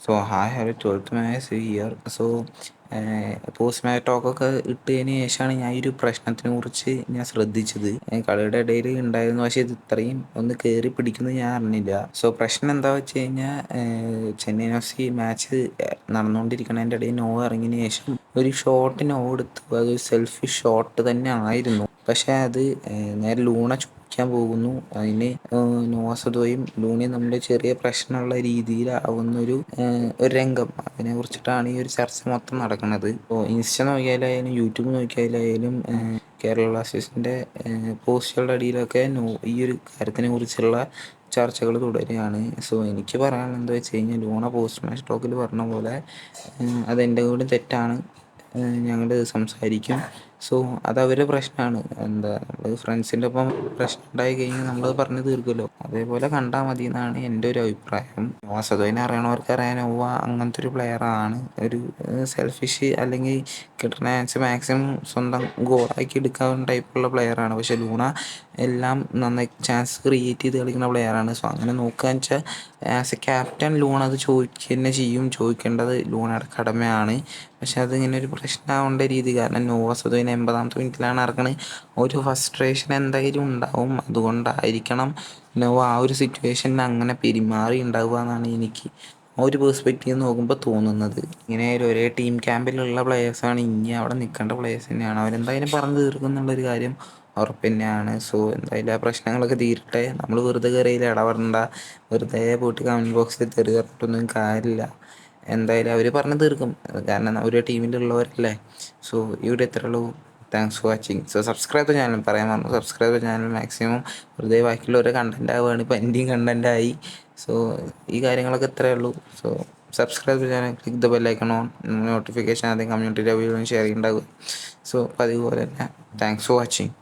So hi hello twelfth man's here so post match ടോക്കൊക്കെ ഇട്ടതിന് ശേഷമാണ് ഞാൻ ഈ ഒരു പ്രശ്നത്തിനെ കുറിച്ച് ഞാൻ ശ്രദ്ധിച്ചത്. ഏ, കളിയുടെ ഇടയിൽ ഉണ്ടായിരുന്നു. പക്ഷേ ഇത് ഇത്രയും ഒന്ന് കയറി പിടിക്കുന്നത് ഞാൻ അറിഞ്ഞില്ല. സോ പ്രശ്നം എന്താ വെച്ച് കഴിഞ്ഞാൽ ചെന്നൈയിൻ എഫ് സി മാച്ച് നടന്നുകൊണ്ടിരിക്കണതിന്റെ ഇടയിൽ നോ ഇറങ്ങിയതിന് ശേഷം ഒരു ഷോട്ട് നോ എടുത്തു. അത് സെൽഫി ഷോട്ട് തന്നെ ആയിരുന്നു. പക്ഷേ അത് നേരെ ലൂണ ചുക്കാൻ പോകുന്നു. അതിന് നോസദോയും ലൂണയും നമ്മുടെ ചെറിയ പ്രശ്നമുള്ള രീതിയിലാവുന്ന ഒരു ഒരു രംഗം. അതിനെ കുറിച്ചിട്ടാണ് ഈ ഒരു ചർച്ച മൊത്തം നടക്കുന്നത്. ഇപ്പോൾ ഇൻസ്റ്റ നോക്കിയാലായാലും യൂട്യൂബ് നോക്കിയാലായാലും കേരള ബ്ലാസ്റ്റേഴ്സിന്റെ പോസ്റ്റുകളുടെ അടിയിലൊക്കെ നോ ഈ ഒരു കാര്യത്തിനെ കുറിച്ചുള്ള ചർച്ചകൾ തുടരുകയാണ്. സോ എനിക്ക് പറയാനുള്ളത് എന്താ വെച്ച് കഴിഞ്ഞാൽ ലൂണ പോസ്റ്റ് മാച്ച് ടോക്കിൽ പറഞ്ഞ പോലെ അതെന്റെ കൂടെ തെറ്റാണ്. ഞങ്ങൾ സംസാരിക്കും. സോ അതവരെ പ്രശ്നമാണ് എന്താ നമ്മൾ ഫ്രണ്ട്സിന്റെ ഒപ്പം പ്രശ്നം ഉണ്ടായി കഴിഞ്ഞാൽ നമ്മളത് പറഞ്ഞു തീർക്കുമല്ലോ അതേപോലെ കണ്ടാൽ മതി എന്നാണ് എന്റെ ഒരു അഭിപ്രായം. വാസതുവിനെ അറിയണവർക്ക് അറിയാൻ ഒവ്വ അങ്ങനത്തെ ഒരു പ്ലെയറാണ് ഒരു സെൽഫിഷ് അല്ലെങ്കിൽ കിട്ടുന്ന ചാൻസ് മാക്സിമം സ്വന്തം ഗോളാക്കി എടുക്കാവുന്ന ടൈപ്പുള്ള പ്ലെയറാണ് പക്ഷെ ലൂണ എല്ലാം നന്നായി ചാൻസ് ക്രിയേറ്റ് ചെയ്ത് കളിക്കുന്ന പ്ലെയറാണ് സോ അങ്ങനെ നോക്കുകയെന്ന് വെച്ചാൽ ആസ് എ ക്യാപ്റ്റൻ ലൂൺ അത് ചോദിക്കുക തന്നെ ചെയ്യും. ചോദിക്കേണ്ടത് ലൂണയുടെ കടമയാണ്. പക്ഷെ അതിങ്ങനെ ഒരു പ്രശ്നമാവേണ്ട രീതി. കാരണം നോവസതുവിന് എൺപതാമത്തെ മിനിറ്റിലാണ് ഇറങ്ങുന്നത് ഒരു ഫസ്ട്രേഷൻ എന്തായാലും ഉണ്ടാവും. അതുകൊണ്ടായിരിക്കണം നോവ ആ ഒരു സിറ്റുവേഷനിൽ അങ്ങനെ പെരുമാറി ഉണ്ടാവുക എന്നാണ് എനിക്ക് ഒരു പേഴ്സ്പെക്റ്റീവ് നോക്കുമ്പോൾ തോന്നുന്നത്. ഇങ്ങനെ ഒരേ ടീം ക്യാമ്പിലുള്ള പ്ലെയേഴ്സാണ് ഇനി അവിടെ നിൽക്കേണ്ട പ്ലെയേഴ്സ് തന്നെയാണ്. അവരെന്തായാലും പറഞ്ഞു തീർക്കും എന്നുള്ളൊരു കാര്യം ഉറപ്പ് തന്നെയാണ് സോ എന്തായാലും ആ പ്രശ്നങ്ങളൊക്കെ തീരട്ടെ. നമ്മൾ വെറുതെ കയറിയിൽ ഇടപെടണ്ട വെറുതെ പോയിട്ട് കമന്റ് ബോക്സിൽ തെറി പറഞ്ഞിട്ടൊന്നും കാര്യമില്ല. എന്തായാലും അവർ പറഞ്ഞു തീർക്കും. കാരണം ഒരു ഉള്ളവരല്ലേ. സോ ഇവിടെ എത്ര ഉള്ളൂ thanks for watching so subscribe channel പറയാൻ പറഞ്ഞു സബ്സ്ക്രൈബ് ചാനൽ മാക്സിമം വെറുതെ ബാക്കിയുള്ള ഓരോ കണ്ടന്റ് ആവുകയാണ്. ഇപ്പം എന്റെയും കണ്ടന്റ് ആയി. സോ ഈ കാര്യങ്ങളൊക്കെ ഇത്രയേ ഉള്ളൂ. So subscribe channel click the bell icon on notification ആദ്യം കമ്മ്യൂണിറ്റി വീഡിയോ ഷെയർ ചെയ്യുന്നുണ്ടാവുക സോ പതിവ് തന്നെ. Thanks for watching